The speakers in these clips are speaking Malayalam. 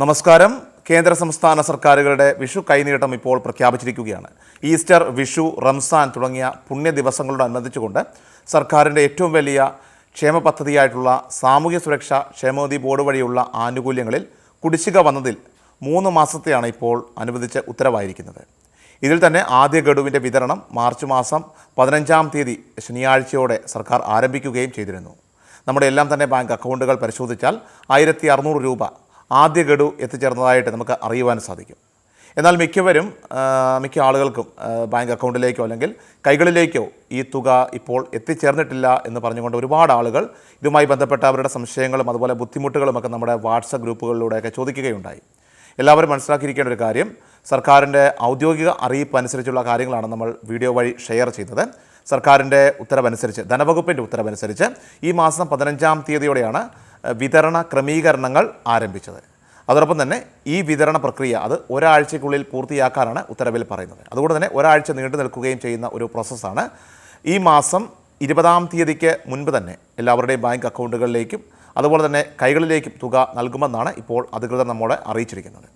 നമസ്കാരം. കേന്ദ്ര സംസ്ഥാന സർക്കാരുകളുടെ വിഷു കൈനീട്ടം ഇപ്പോൾ പ്രഖ്യാപിച്ചിരിക്കുകയാണ്. ഈസ്റ്റർ വിഷു റംസാൻ തുടങ്ങിയ പുണ്യ ദിവസങ്ങളോടനുബന്ധിച്ചുകൊണ്ട് സർക്കാരിന്റെ ഏറ്റവും വലിയ ക്ഷേമ പദ്ധതിയായിട്ടുള്ള സാമൂഹ്യ സുരക്ഷ ക്ഷേമനിധി ബോർഡ് വഴിയുള്ള ആനുകൂല്യങ്ങളിൽ കുടിശ്ശിക വന്നതിൽ മൂന്ന് മാസത്തെയാണ് ഇപ്പോൾ അനുവദിച്ച ഉത്തരവായിരിക്കുന്നത്. ഇതിൽ തന്നെ ആദ്യ ഗഡുവിന്റെ വിതരണം മാർച്ച് മാസം പതിനഞ്ചാം തീയതി ശനിയാഴ്ചയോടെ സർക്കാർ ആരംഭിക്കുകയും ചെയ്തിരുന്നു. നമ്മുടെ എല്ലാം തന്നെ ബാങ്ക് അക്കൗണ്ടുകൾ പരിശോധിച്ചാൽ ആയിരത്തി രൂപ ആദ്യ ഗഡു എത്തിച്ചേർന്നതായിട്ട് നമുക്ക് അറിയുവാൻ സാധിക്കും. എന്നാൽ മിക്കവരും മിക്ക ആളുകൾക്കും ബാങ്ക് അക്കൗണ്ടിലേക്കോ അല്ലെങ്കിൽ കൈകളിലേക്കോ ഈ തുക ഇപ്പോൾ എത്തിച്ചേർന്നിട്ടില്ല എന്ന് പറഞ്ഞുകൊണ്ട് ഒരുപാട് ആളുകൾ ഇതുമായി ബന്ധപ്പെട്ട അവരുടെ സംശയങ്ങളും അതുപോലെ ബുദ്ധിമുട്ടുകളുമൊക്കെ നമ്മുടെ വാട്സപ്പ് ഗ്രൂപ്പുകളിലൂടെയൊക്കെ ചോദിക്കുകയുണ്ടായി. എല്ലാവരും മനസ്സിലാക്കിയിരിക്കേണ്ട ഒരു കാര്യം സർക്കാരിന്റെ ഔദ്യോഗിക അറിയിപ്പ് അനുസരിച്ചുള്ള കാര്യങ്ങളാണ് നമ്മൾ വീഡിയോ വഴി ഷെയർ ചെയ്യുന്നത് സർക്കാരിന്റെ ഉത്തരവനുസരിച്ച് ധനവകുപ്പിന്റെ ഉത്തരവനുസരിച്ച് ഈ മാസം പതിനഞ്ചാം തീയതിയോടെയാണ് വിതരണ ക്രമീകരണങ്ങൾ ആരംഭിച്ചത്. അതോടൊപ്പം തന്നെ ഈ വിതരണ പ്രക്രിയ അത് ഒരാഴ്ചയ്ക്കുള്ളിൽ പൂർത്തിയാക്കാനാണ് ഉത്തരവിൽ പറയുന്നത്. അതുകൊണ്ട് തന്നെ ഒരാഴ്ച നീണ്ടു നിൽക്കുകയും ചെയ്യുന്ന ഒരു പ്രോസസ്സാണ്. ഈ മാസം ഇരുപതാം തീയതിക്ക് മുൻപ് തന്നെ എല്ലാവരുടെയും ബാങ്ക് അക്കൗണ്ടുകളിലേക്കും അതുപോലെ തന്നെ കൈകളിലേക്കും തുക നൽകുമെന്നാണ് ഇപ്പോൾ അധികൃതർ നമ്മോട് അറിയിച്ചിരിക്കുന്നത്.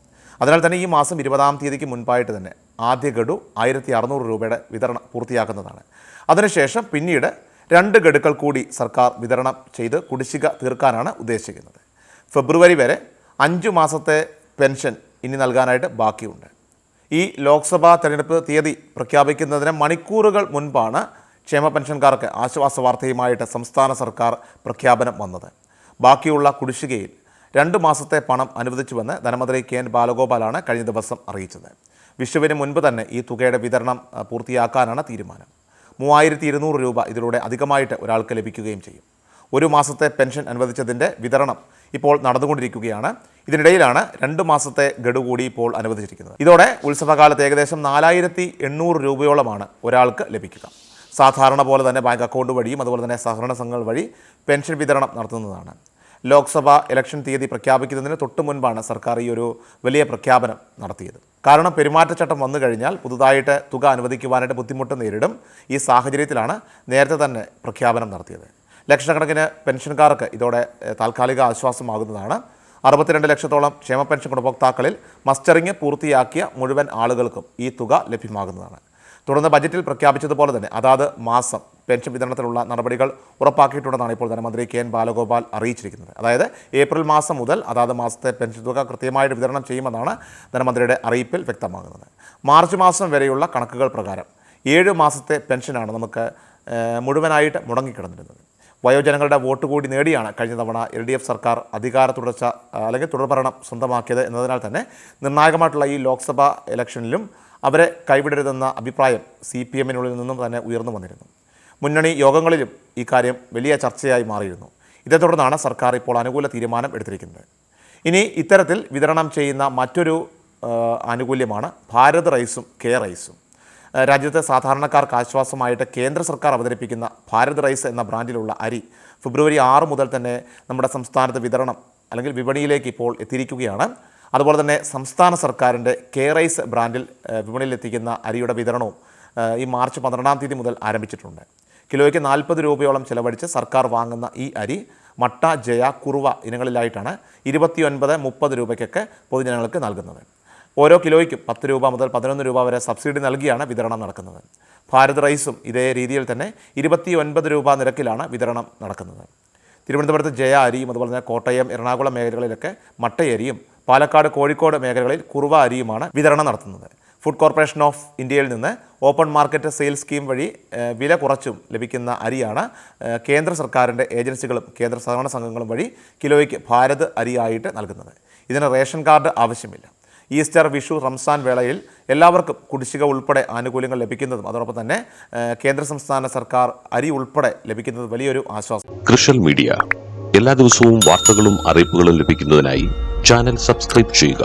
അതിനാൽ തന്നെ ഈ മാസം ഇരുപതാം തീയതിക്ക് മുൻപായിട്ട് തന്നെ ആദ്യ ഗഡു ആയിരത്തി അറുന്നൂറ് രൂപയുടെ വിതരണം പൂർത്തിയാക്കുന്നതാണ്. അതിനുശേഷം പിന്നീട് രണ്ട് ഗഡുക്കൾ കൂടി സർക്കാർ വിതരണം ചെയ്ത് കുടിശ്ശിക തീർക്കാനാണ് ഉദ്ദേശിക്കുന്നത്. ഫെബ്രുവരി വരെ അഞ്ചു മാസത്തെ പെൻഷൻ ഇനി നൽകാനായിട്ട് ബാക്കിയുണ്ട്. ഈ ലോക്സഭാ തെരഞ്ഞെടുപ്പ് തീയതി പ്രഖ്യാപിക്കുന്നതിന് മണിക്കൂറുകൾ മുൻപാണ് ക്ഷേമ പെൻഷൻകാർക്ക് ആശ്വാസ വാർത്തയുമായിട്ട് സംസ്ഥാന സർക്കാർ പ്രഖ്യാപനം വന്നത്. ബാക്കിയുള്ള കുടിശ്ശികയിൽ രണ്ട് മാസത്തെ പണം അനുവദിച്ചുവെന്ന് ധനമന്ത്രി കെ എൻ ബാലഗോപാലാണ് കഴിഞ്ഞ ദിവസം അറിയിച്ചത്. വിഷുവിന് മുൻപ് തന്നെ ഈ തുകയുടെ വിതരണം പൂർത്തിയാക്കാനാണ് തീരുമാനം. മൂവായിരത്തി ഇരുന്നൂറ് രൂപ ഇതിലൂടെ അധികമായിട്ട് ഒരാൾക്ക് ലഭിക്കുകയും ചെയ്യും. ഒരു മാസത്തെ പെൻഷൻ അനുവദിച്ചതിന്റെ വിതരണം ഇപ്പോൾ നടന്നുകൊണ്ടിരിക്കുകയാണ്. ഇതിനിടയിലാണ് രണ്ട് മാസത്തെ ഗഡു കൂടി ഇപ്പോൾ അനുവദിച്ചിരിക്കുന്നത്. ഇതോടെ ഉത്സവകാലത്ത് ഏകദേശം നാലായിരത്തി എണ്ണൂറ് രൂപയോളമാണ് ഒരാൾക്ക് ലഭിക്കുക. സാധാരണ പോലെ തന്നെ ബാങ്ക് അക്കൗണ്ട് വഴിയും അതുപോലെ തന്നെ സഹകരണ സംഘങ്ങൾ വഴി പെൻഷൻ വിതരണം നടത്തുന്നതാണ്. ലോക്സഭ ഇലക്ഷൻ തീയതി പ്രഖ്യാപിക്കുന്നതിന് തൊട്ടു മുൻപാണ് സർക്കാർ ഈ ഒരു വലിയ പ്രഖ്യാപനം നടത്തിയത്. കാരണം പെരുമാറ്റച്ചട്ടം വന്നു കഴിഞ്ഞാൽ പുതുതായിട്ട് തുക അനുവദിക്കുവാനായിട്ട് ബുദ്ധിമുട്ട് നേരിടും. ഈ സാഹചര്യത്തിലാണ് നേരത്തെ തന്നെ പ്രഖ്യാപനം നടത്തിയത്. ലക്ഷക്കണക്കിന് പെൻഷൻകാർക്ക് ഇതോടെ താൽക്കാലിക ആശ്വാസമാകുന്നതാണ്. അറുപത്തിരണ്ട് ലക്ഷത്തോളം ക്ഷേമ പെൻഷൻ ഗുണഭോക്താക്കളിൽ മസ്റ്ററിംഗ് പൂർത്തിയാക്കിയ മുഴുവൻ ആളുകൾക്കും ഈ തുക ലഭ്യമാകുന്നതാണ്. തുടർന്ന് ബജറ്റിൽ പ്രഖ്യാപിച്ചതുപോലെ തന്നെ അതാത് മാസം പെൻഷൻ വിതരണത്തിലുള്ള നടപടികൾ ഉറപ്പാക്കിയിട്ടുണ്ടെന്നാണ് ഇപ്പോൾ ധനമന്ത്രി കെ എൻ ബാലഗോപാൽ അറിയിച്ചിരിക്കുന്നത്. അതായത് ഏപ്രിൽ മാസം മുതൽ അതാത് മാസത്തെ പെൻഷൻ തുക കൃത്യമായിട്ട് വിതരണം ചെയ്യുമെന്നാണ് ധനമന്ത്രിയുടെ അറിയിപ്പിൽ വ്യക്തമാകുന്നത്. മാർച്ച് മാസം വരെയുള്ള കണക്കുകൾ പ്രകാരം ഏഴ് മാസത്തെ പെൻഷനാണ് നമുക്ക് മുഴുവനായിട്ട് മുടങ്ങിക്കിടന്നിരുന്നത്. വയോജനങ്ങളുടെ വോട്ട് കൂടി നേടിയാണ് കഴിഞ്ഞ തവണ എൽ ഡി എഫ് സർക്കാർ അധികാര തുടർച്ച അല്ലെങ്കിൽ തുടർഭരണം സ്വന്തമാക്കിയത് എന്നതിനാൽ തന്നെ നിർണായകമായിട്ടുള്ള ഈ ലോക്സഭാ ഇലക്ഷനിലും അവരെ കൈവിടരുതെന്ന അഭിപ്രായം സി പി എമ്മിനുള്ളിൽ നിന്നും തന്നെ ഉയർന്നു വന്നിരുന്നു. മുന്നണി യോഗങ്ങളിലും ഈ കാര്യം വലിയ ചർച്ചയായി മാറിയിരുന്നു. ഇതേ തുടർന്നാണ് സർക്കാർ ഇപ്പോൾ അനുകൂല തീരുമാനം എടുത്തിരിക്കുന്നത്. ഇനി ഇത്തരത്തിൽ വിതരണം ചെയ്യുന്ന മറ്റൊരു ആനുകൂല്യമാണ് ഭാരത് റൈസും കെ റൈസും. രാജ്യത്തെ സാധാരണക്കാർക്ക് ആശ്വാസമായിട്ട് കേന്ദ്ര സർക്കാർ അവതരിപ്പിക്കുന്ന ഭാരത് റൈസ് എന്ന ബ്രാൻഡിലുള്ള അരി ഫെബ്രുവരി ആറ് മുതൽ തന്നെ നമ്മുടെ സംസ്ഥാനത്ത് വിതരണം അല്ലെങ്കിൽ വിപണിയിലേക്ക് ഇപ്പോൾ എത്തിയിരിക്കുകയാണ്. അതുപോലെ തന്നെ സംസ്ഥാന സർക്കാരിന്റെ കെ റൈസ് ബ്രാൻഡിൽ വിപണിയിൽ എത്തിക്കുന്ന അരിയുടെ വിതരണവും ഈ മാർച്ച് പന്ത്രണ്ടാം തീയതി മുതൽ ആരംഭിച്ചിട്ടുണ്ട്. കിലോയ്ക്ക് നാൽപ്പത് രൂപയോളം ചിലവഴിച്ച് സർക്കാർ വാങ്ങുന്ന ഈ അരി മട്ട ജയ കുറുവ ഇനങ്ങളിലായിട്ടാണ് ഇരുപത്തിയൊൻപത് മുപ്പത് രൂപയ്ക്കൊക്കെ പൊതുജനങ്ങൾക്ക് നൽകുന്നത്. ഓരോ കിലോയ്ക്കും പത്ത് രൂപ മുതൽ പതിനൊന്ന് രൂപ വരെ സബ്സിഡി നൽകിയാണ് വിതരണം നടക്കുന്നത്. ഭാരത് റൈസും ഇതേ രീതിയിൽ തന്നെ ഇരുപത്തി ഒൻപത് രൂപ നിരക്കിലാണ് വിതരണം നടക്കുന്നത്. തിരുവനന്തപുരത്ത് ജയ അരിയും അതുപോലെ തന്നെ കോട്ടയം എറണാകുളം മേഖലകളിലൊക്കെ മട്ടയരിയും പാലക്കാട് കോഴിക്കോട് മേഖലകളിൽ കുറുവ അരിയുമാണ് വിതരണം നടത്തുന്നത്. ഫുഡ് കോർപ്പറേഷൻ ഓഫ് ഇന്ത്യയിൽ നിന്ന് ഓപ്പൺ മാർക്കറ്റ് സെയിൽ സ്കീം വഴി വില കുറച്ചും ലഭിക്കുന്ന അരിയാണ് കേന്ദ്ര സർക്കാരിന്റെ ഏജൻസികളും കേന്ദ്ര സഹകരണ സംഘങ്ങളും വഴി കിലോയ്ക്ക് ഭാരത് അരിയായിട്ട് നൽകുന്നത്. ഇതിന് റേഷൻ കാർഡ് ആവശ്യമില്ല. ഈസ്റ്റർ വിഷു റംസാൻ വേളയിൽ എല്ലാവർക്കും കുടിശ്ശിക ഉൾപ്പെടെ ആനുകൂല്യങ്ങൾ ലഭിക്കുന്നതും അതോടൊപ്പം തന്നെ കേന്ദ്ര സംസ്ഥാന സർക്കാർ അരി ഉൾപ്പെടെ ലഭിക്കുന്നത് വലിയൊരു ആശ്വാസം. കൃഷൽ മീഡിയ. എല്ലാ ദിവസവും വാർത്തകളും അറിയിപ്പുകളും ലഭിക്കുന്നതിനായി ചാനൽ സബ്സ്ക്രൈബ് ചെയ്യുക.